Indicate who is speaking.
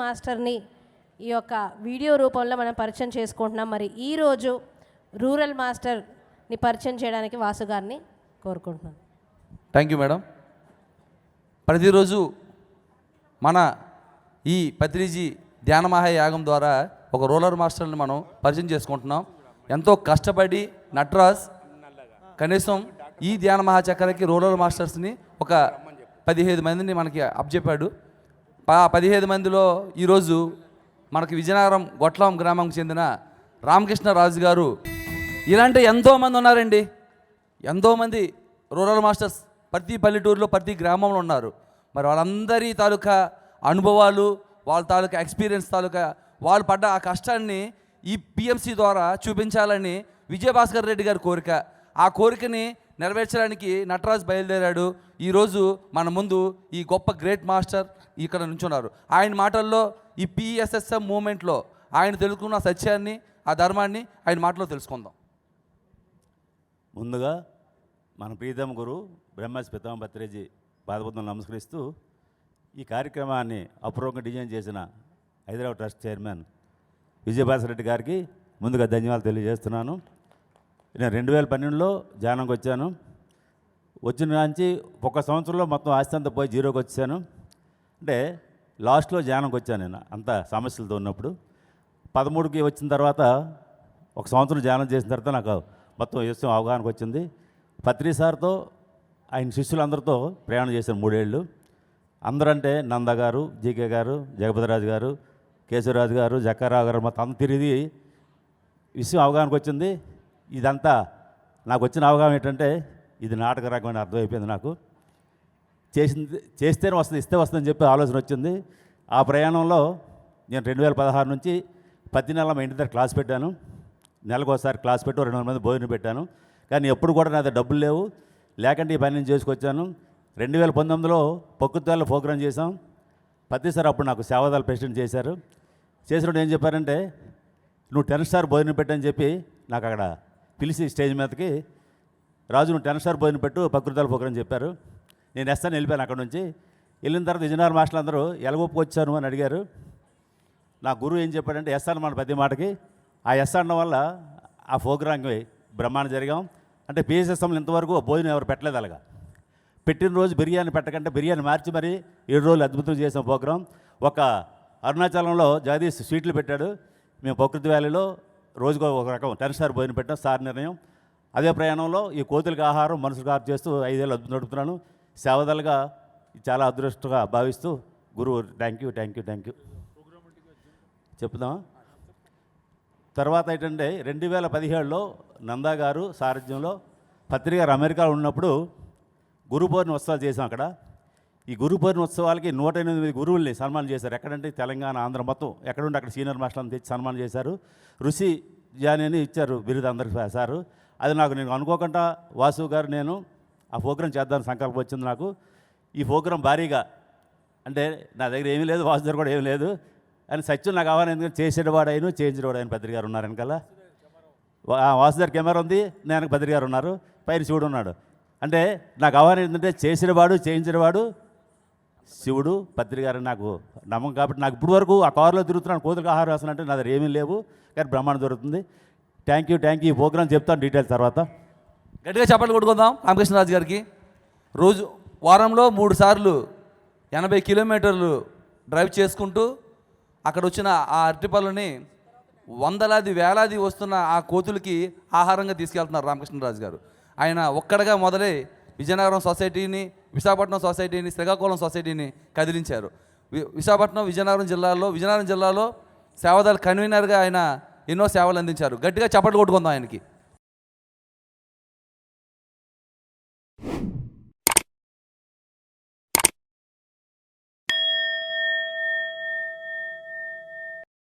Speaker 1: మాస్టర్ని ఈ యొక్క వీడియో రూపంలో మనం పరిచయం చేసుకుంటున్నాం. మరి ఈరోజు రూరల్ మాస్టర్ని పరిచయం చేయడానికి వాసు గారిని కోరుకుంటున్నాను.
Speaker 2: థ్యాంక్ యూ మేడం ప్రతిరోజు మన ఈ పత్రిజీ ధ్యానమహా యాగం ద్వారా ఒక రూరల్ మాస్టర్ని మనం పరిచయం చేసుకుంటున్నాం. ఎంతో కష్టపడి నటరాజ్ కనీసం ఈ ధ్యాన మహాచక్రకి రూరల్ మాస్టర్స్ని ఒక పదిహేను మందిని మనకి అప్ చెప్పాడు ఆ పదిహేను మందిలో ఈరోజు మనకి విజయనగరం గొట్లం గ్రామంకి చెందిన రామకృష్ణరాజు గారు. ఇలాంటి ఎంతోమంది ఉన్నారండి. ఎంతోమంది రూరల్ మాస్టర్స్ ప్రతి పల్లెటూరులో ప్రతి గ్రామంలో ఉన్నారు. మరి వాళ్ళందరి తాలూకా అనుభవాలు వాళ్ళ తాలూకా ఎక్స్పీరియన్స్ తాలూకా వాళ్ళు పడ్డ ఆ కష్టాన్ని ఈ పిఎంసి ద్వారా చూపించాలని విజయభాస్కర్ రెడ్డి గారి కోరిక. ఆ కోరికని నెరవేర్చడానికి నటరాజ్ బయలుదేరాడు. ఈరోజు మన ముందు ఈ గొప్ప గ్రేట్ మాస్టర్ ఇక్కడ నుంచున్నారు. ఆయన మాటల్లో ఈ పిఎస్ఎస్ఎం మూమెంట్లో ఆయన తెలుసుకున్న సత్యాన్ని ఆ ధర్మాన్ని ఆయన మాటలో తెలుసుకుందాం.
Speaker 3: ముందుగా మన ప్రీతమ గురు బ్రహ్మస్ పితామ భత్రేజీ పాదపద్మం నమస్కరిస్తూ ఈ కార్యక్రమాన్ని అపూర్వంగా డిజైన్ చేసిన హైదరాబాద్ ట్రస్ట్ చైర్మన్ విజయభాస్కర్ రెడ్డి గారికి ముందుగా ధన్యవాదాలు తెలియజేస్తున్నాను. నేను రెండు వేల పన్నెండులో జానంకి వచ్చాను. వచ్చిన నుంచి ఒక సంవత్సరంలో మొత్తం ఆస్తి అంతా పోయి జీరోకి వచ్చాను అంటే లాస్ట్లో జానంకి వచ్చాను నేను అంత సమస్యలతో ఉన్నప్పుడు. పదమూడుకి వచ్చిన తర్వాత ఒక సంవత్సరం ధ్యానం చేసిన తర్వాత నాకు మొత్తం విషయం అవగాహనకు వచ్చింది. పత్రి సార్తో ఆయన శిష్యులందరితో ప్రయాణం చేశాను మూడేళ్ళు. అందరంటే నంద గారు జీకే గారు జగపతిరాజు గారు కేశవరాజు గారు జక్కారావు గారు మొత్తం అంతా తిరిగి విషయం అవగాహనకు వచ్చింది. ఇదంతా నాకు వచ్చిన అవగాహన ఏంటంటే ఇది నాటక రకమైన అర్థమైపోయింది నాకు. చేసింది చేస్తేనే వస్తుంది ఇస్తే వస్తుందని చెప్పి ఆలోచన వచ్చింది. ఆ ప్రయాణంలో నేను రెండు వేల పదహారు నుంచి ప్రతి నెల మా ఇంటి దగ్గర క్లాస్ పెట్టాను. నెలకు ఒకసారి క్లాస్ పెట్టి రెండు వందల మంది భోజనం పెట్టాను. కానీ ఎప్పుడు కూడా నా దగ్గర డబ్బులు లేవు. లేకుంటే ఈ పని నేను చేసుకొచ్చాను. రెండు వేల పంతొమ్మిదిలో పొక్కుతాల్లో ప్రోగ్రాం చేశాం. ప్రతిసారి అప్పుడు నాకు సేవదాల ప్రెసిడెంట్ చేశారు. చేసినప్పుడు ఏం చెప్పారంటే నువ్వు టెన్ స్టార్ భోజనం పెట్టని చెప్పి నాకు అక్కడ పిలిచి స్టేజ్ మీదకి రాజు నువ్వు టెన్ స్టార్ భోజనం పెట్టు ప్రకృతాల ప్రోగ్రాం చెప్పారు. నేను ఎస్తాను వెళ్ళిపోయాను అక్కడ నుంచి. వెళ్ళిన తర్వాత విజయనగర మాస్టర్లు అందరూ ఎలగొప్పుకొచ్చాను అని అడిగారు. నా గురువు ఏం చెప్పాడంటే ఎస్ అన్నమాట పెద్ద మాటకి. ఆ ఎస్ అనడం వల్ల ఆ ప్రోగ్రాంకి బ్రహ్మాండం జరిగాం. అంటే పిఎస్ఎస్ఎంలు ఇంతవరకు భోజనం ఎవరు పెట్టలేదు అలాగా. పెట్టిన రోజు బిర్యానీ పెట్టకంటే బిర్యానీ మార్చి మరి ఏడు రోజులు అద్భుతం చేసాం ప్రోగ్రాం ఒక అరుణాచలంలో జగదీష్ స్వీట్లు పెట్టాడు. మేము ప్రకృతి వ్యాలీలో రోజుకో ఒక రకం టెన్ స్టార్ భోజనం పెట్టిన సార్ నిర్ణయం. అదే ప్రయాణంలో ఈ కోతులకు ఆహారం మనుషులకు ఆహారం చేస్తూ ఐదేళ్ళు అద్భుతం నడుపుతున్నాను. సేవదలుగా చాలా అదృష్టంగా భావిస్తూ గురువు thank you thank you thank you చెప్దామా తర్వాత ఏంటంటే రెండు వేల పదిహేడులో నందా గారు సారథ్యంలో పత్రిక అమెరికా అమెరికాలో ఉన్నప్పుడు గురు పౌర్ణమి ఉత్సవాలు చేసాం అక్కడ. ఈ గురు ఉత్సవాలకి నూట ఎనిమిది గురువుల్ని సన్మానం చేశారు. ఎక్కడంటే తెలంగాణ ఆంధ్ర మొత్తం. ఎక్కడుంటే అక్కడ సీనియర్ మాస్టర్లను తెచ్చి సన్మానం చేశారు. ఋషి జాని అని ఇచ్చారు బిరుదు అందరికి సారు. అది నాకు నేను అనుకోకుండా వాసు గారు నేను ఆ ప్రోగ్రాం చేద్దామని సంకల్పం వచ్చింది నాకు. ఈ ప్రోగ్రాం భారీగా అంటే నా దగ్గర ఏమీ లేదు వాసు దగ్గర కూడా ఏమీ లేదు. అని సత్యం నాకు కావాలి ఎందుకంటే చేసేవాడు అయిన చేయించేవాడు అయిన పత్రిక గారు ఉన్నారు వెనకాల. వా- ఆ కెమెరా ఉంది నేను భద్రి గారు ఉన్నారు. పైన శివుడు ఉన్నాడు. అంటే నాకు అవగాహన ఏంటంటే చేసినవాడు చేయించినవాడు శివుడు పత్రి గారు నాకు నమ్మకం కాబట్టి నాకు ఇప్పుడు వరకు ఆ కారులో తిరుగుతున్నాను కోతులకు ఆహారం వేస్తాను అంటే నా దగ్గర ఏమీ లేవు. కానీ బ్రహ్మాండం దొరుకుతుంది థ్యాంక్ యూ థ్యాంక్ యూ ఈ ప్రోగ్రామ్ చెప్తాను డీటెయిల్స్ తర్వాత.
Speaker 2: గట్టిగా చప్పట్లు కొట్టుకుందాం రామకృష్ణరాజు గారికి. రోజు వారంలో మూడు సార్లు ఎనభై కిలోమీటర్లు డ్రైవ్ చేసుకుంటూ అక్కడ వచ్చిన ఆ అరటిపళ్ళని వందలాది వేలాది వస్తున్న ఆ కోతులకి ఆహారంగా తీసుకెళ్తున్నారు రామకృష్ణరాజు గారు. ఆయన ఒక్కడగా మొదలై విజయనగరం సొసైటీని విశాఖపట్నం సొసైటీని శ్రీకాకుళం సొసైటీని కదిలించారు. వి- విశాఖపట్నం విజయనగరం జిల్లాలో విజయనగరం జిల్లాలో సేవదాల కన్వీనర్గా ఆయన ఎన్నో సేవలు అందించారు. గట్టిగా చప్పట్లు కొట్టుకుందాం ఆయనకి.